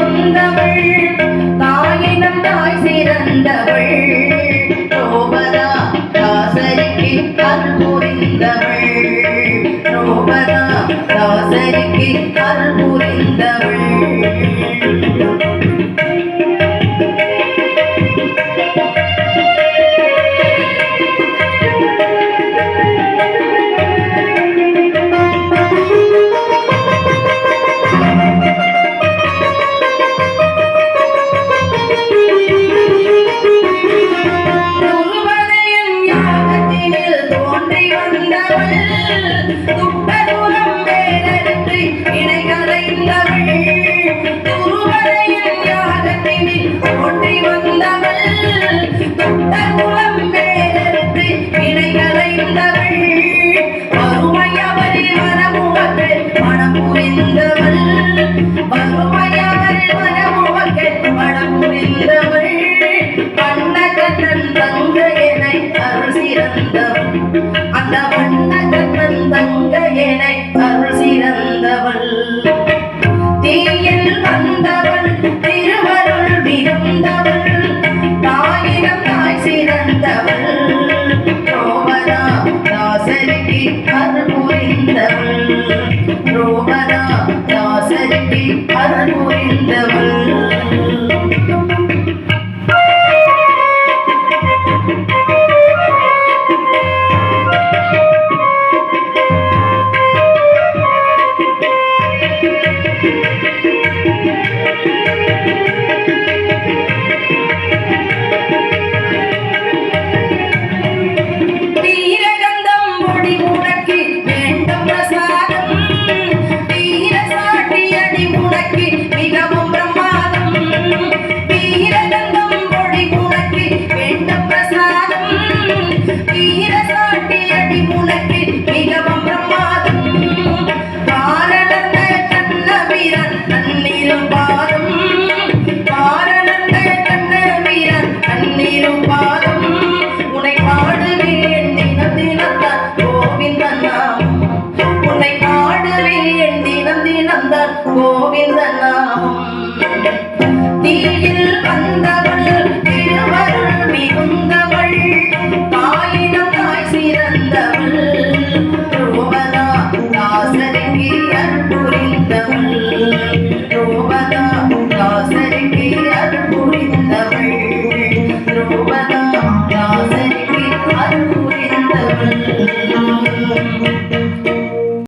கொண்டவள் தாயினம் தாய் சிறந்தவள். ரோபதா தாசரிக்கு அருள் புரிந்தவள் ரோபதா தாசரிக்கு அருள் வந்தவள் ஒட்டி வந்தவள் தொட்ட Govinda Namam